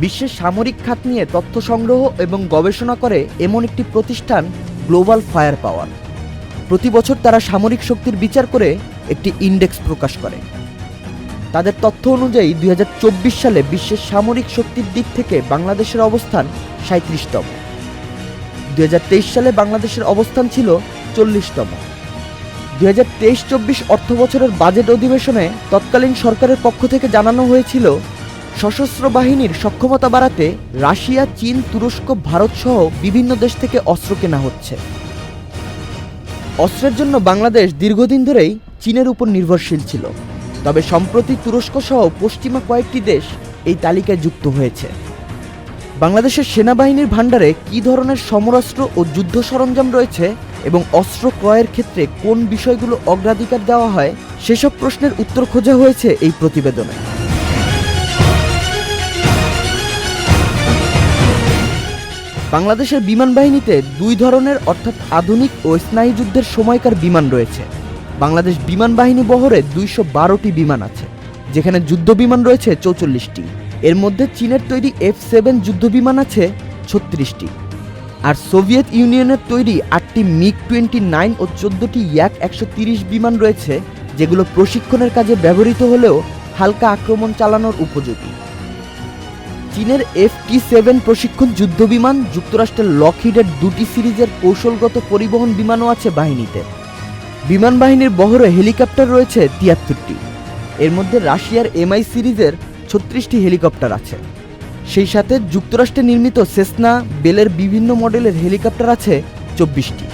বিশ্বের সামরিক খাত নিয়ে তথ্য সংগ্রহ এবং গবেষণা করে এমন একটি প্রতিষ্ঠান গ্লোবাল ফায়ার পাওয়ার প্রতি বছর তারা সামরিক শক্তির বিচার করে একটি ইন্ডেক্স প্রকাশ করে। তাদের তথ্য অনুযায়ী দুই হাজার চব্বিশ সালে বিশ্বের সামরিক শক্তির দিক থেকে বাংলাদেশের অবস্থান সাঁত্রিশতম দু হাজার তেইশ সালে বাংলাদেশের অবস্থান ছিল চল্লিশতম। দুই হাজার তেইশ চব্বিশ অর্থ বছরের বাজেট অধিবেশনে তৎকালীন সরকারের পক্ষ থেকে জানানো হয়েছিল সশস্ত্র বাহিনীর সক্ষমতা বাড়াতে রাশিয়া, চীন, তুরস্ক, ভারত সহ বিভিন্ন দেশ থেকে অস্ত্র কেনা হচ্ছে। অস্ত্রের জন্য বাংলাদেশ দীর্ঘদিন ধরেই চীনের উপর নির্ভরশীল ছিল। তবে সম্প্রতি তুরস্ক সহ পশ্চিমা কয়েকটি দেশ এই তালিকায় যুক্ত হয়েছে। বাংলাদেশের সেনাবাহিনীর ভাণ্ডারে কী ধরনের সমরাস্ত্র ও যুদ্ধ সরঞ্জাম রয়েছে এবং অস্ত্র ক্রয়ের ক্ষেত্রে কোন বিষয়গুলো অগ্রাধিকার দেওয়া হয়, সেসব প্রশ্নের উত্তর খোঁজা হয়েছে এই প্রতিবেদনে। বাংলাদেশের বিমান বাহিনীতে দুই ধরনের, অর্থাৎ আধুনিক ও স্নায়ুযুদ্ধের সময়কার বিমান রয়েছে। বাংলাদেশ বিমান বাহিনী বহরে দুইশো বারোটি বিমান আছে, যেখানে যুদ্ধ বিমান রয়েছে চৌচল্লিশটি। এর মধ্যে চীনের তৈরি এফ সেভেন যুদ্ধ বিমান আছে ছত্রিশটি। আর সোভিয়েত ইউনিয়নের তৈরি আটটি মিগ টোয়েন্টি নাইন ও চোদ্দটি ইয়াক একশো তিরিশ বিমান রয়েছে, যেগুলো প্রশিক্ষণের কাজে ব্যবহৃত হলেও হালকা আক্রমণ চালানোর উপযোগী। চীনের এফ টি সেভেন প্রশিক্ষণ যুদ্ধ বিমান যুক্তরাষ্ট্রের লকহিডের দুটি সিরিজের কৌশলগত পরিবহন বিমানও আছে বাহিনীতে। বিমান বাহিনীর বহরে হেলিকপ্টার রয়েছে তিয়াত্তরটি। এর মধ্যে রাশিয়ার এমআই সিরিজের ছত্রিশটি হেলিকপ্টার আছে। সেই সাথে যুক্তরাষ্ট্রে নির্মিত সেসনা, বেলের বিভিন্ন মডেলের হেলিকপ্টার আছে চব্বিশটি।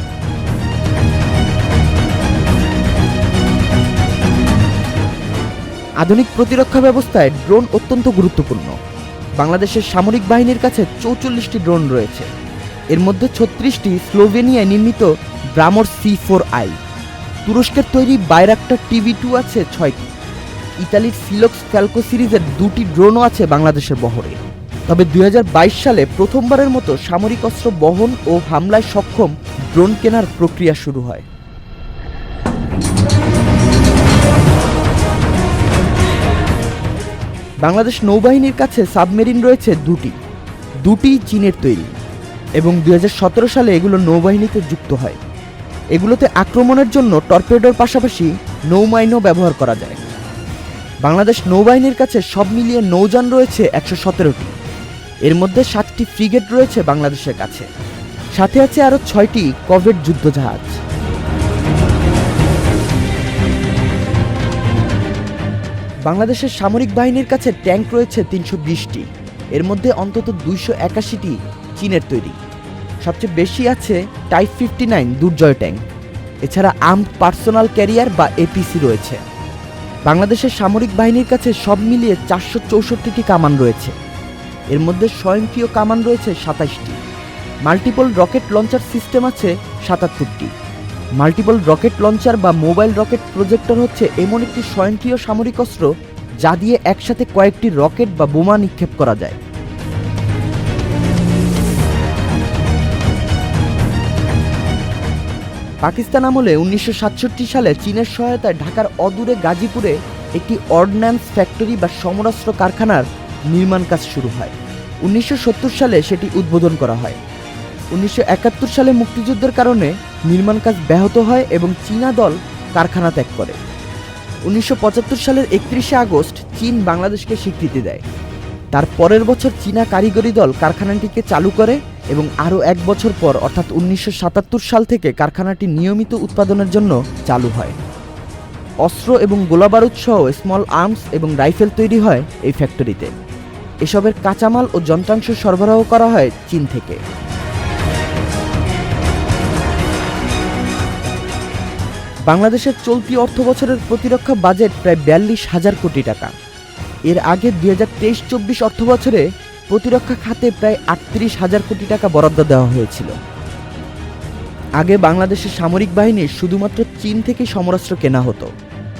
আধুনিক প্রতিরক্ষা ব্যবস্থায় ড্রোন অত্যন্ত গুরুত্বপূর্ণ। বাংলাদেশের সামরিক বাহিনীর কাছে চৌচল্লিশটি ড্রোন রয়েছে। এর মধ্যে ছত্রিশটি স্লোভেনিয়ায় নির্মিত ব্রামর সি ফোর আই। তুরস্কের তৈরি বাইরাক্টার টিভি টু আছে ছয়টি। ইতালির সিলক্স ফ্যালকো সিরিজের দুটি ড্রোনও আছে বাংলাদেশের বহরে। তবে দুই হাজার বাইশ সালে প্রথমবারের মতো সামরিক অস্ত্র বহন ও হামলায় সক্ষম ড্রোন কেনার প্রক্রিয়া শুরু হয়। বাংলাদেশ নৌবাহিনীর কাছে সাবমেরিন রয়েছে দুটি। দুটি চীনের তৈরি এবং দু হাজার সতেরো সালে এগুলো নৌবাহিনীতে যুক্ত হয়। এগুলোতে আক্রমণের জন্য টর্পেডোর পাশাপাশি নৌমাইনও ব্যবহার করা যায়। বাংলাদেশ নৌবাহিনীর কাছে সব মিলিয়ে নৌযান রয়েছে একশো সতেরোটি। এর মধ্যে সাতটি ফ্রিগেট রয়েছে বাংলাদেশের কাছে। সাথে আছে আরও ছয়টি কভেট যুদ্ধজাহাজ। বাংলাদেশের সামরিক বাহিনীর কাছে ট্যাঙ্ক রয়েছে তিনশো বিশটি। এর মধ্যে অন্তত দুইশো একাশিটি চীনের তৈরি। সবচেয়ে বেশি আছে type fifty nine Durjoy tank. এছাড়া আর্মড পার্সোনাল ক্যারিয়ার বা এপিসি রয়েছে। বাংলাদেশের সামরিক বাহিনীর কাছে সব মিলিয়ে চারশো চৌষট্টিটি কামান রয়েছে। এর মধ্যে স্বয়ংক্রিয় কামান রয়েছে সাতাশটি মাল্টিপল রকেট লঞ্চার সিস্টেম আছে সাতাত্তরটি। মাল্টিপল রকেট লঞ্চার বা মোবাইল রকেট প্রজেক্টর হচ্ছে এমন একটি স্বয়ংক্রিয় সামরিক অস্ত্র যা দিয়ে একসাথে কয়েকটি রকেট বা বোমা নিক্ষেপ করা যায়। পাকিস্তান আমলে উনিশশো সাতষট্টি সালে চীনের সহায়তায় ঢাকার অদূরে গাজীপুরে একটি অর্ডন্যান্স ফ্যাক্টরি বা সমরাস্ত্র কারখানার নির্মাণ কাজ শুরু হয়। উনিশশো সত্তর সালে সেটি উদ্বোধন করা হয়। উনিশশো একাত্তর সালে মুক্তিযুদ্ধের কারণে নির্মাণ কাজ ব্যাহত হয় এবং চীনা দল কারখানা ত্যাগ করে। উনিশশো পঁচাত্তর সালের একত্রিশে আগস্ট চীন বাংলাদেশকে স্বীকৃতি দেয়। তার পরের বছর চীনা কারিগরি দল কারখানাটিকে চালু করে এবং আরও এক বছর পর, অর্থাৎ উনিশশো সাতাত্তর সাল থেকে কারখানাটি নিয়মিত উৎপাদনের জন্য চালু হয়। অস্ত্র এবং গোলাবারুদ সহ স্মল আর্মস এবং রাইফেল তৈরি হয় এই ফ্যাক্টরিতে। এসবের কাঁচামাল ও যন্ত্রাংশ সরবরাহ করা হয় চীন থেকে। বাংলাদেশের চলতি অর্থ বছরের প্রতিরক্ষা বাজেট প্রায় বিয়াল্লিশ হাজার কোটি টাকা। এর আগে দুই হাজার তেইশ চব্বিশ অর্থ বছরে প্রতিরক্ষা খাতে প্রায় আটত্রিশ হাজার কোটি টাকা বরাদ্দ দেওয়া হয়েছিল। আগে বাংলাদেশের সামরিক বাহিনী শুধুমাত্র চীন থেকে সমরাস্ত্র কেনা হতো,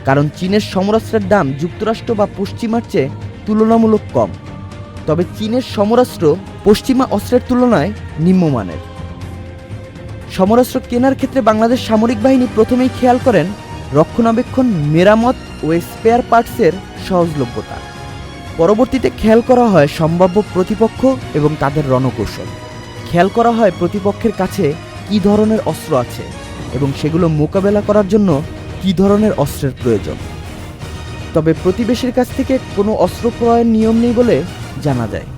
কারণ চীনের সমরাস্ত্রের দাম যুক্তরাষ্ট্র বা পশ্চিমার চেয়ে তুলনামূলক কম। তবে চীনের সমরাস্ত্র পশ্চিমা অস্ত্রের তুলনায় নিম্নমানের। সমরাস্ত্র কেনার ক্ষেত্রে বাংলাদেশ সামরিক বাহিনী প্রথমেই খেয়াল করেন রক্ষণাবেক্ষণ, মেরামত ও স্পেয়ার পার্টসের সহজলভ্যতা। পরবর্তীতে খেয়াল করা হয় সম্ভাব্য প্রতিপক্ষ এবং তাদের রণকৌশল। খেয়াল করা হয় প্রতিপক্ষের কাছে কী ধরনের অস্ত্র আছে এবং সেগুলো মোকাবেলা করার জন্য কী ধরনের অস্ত্রের প্রয়োজন। তবে প্রতিবেশীর কাছ থেকে কোনো অস্ত্র ক্রয়ের নিয়ম নেই বলে জানা যায়।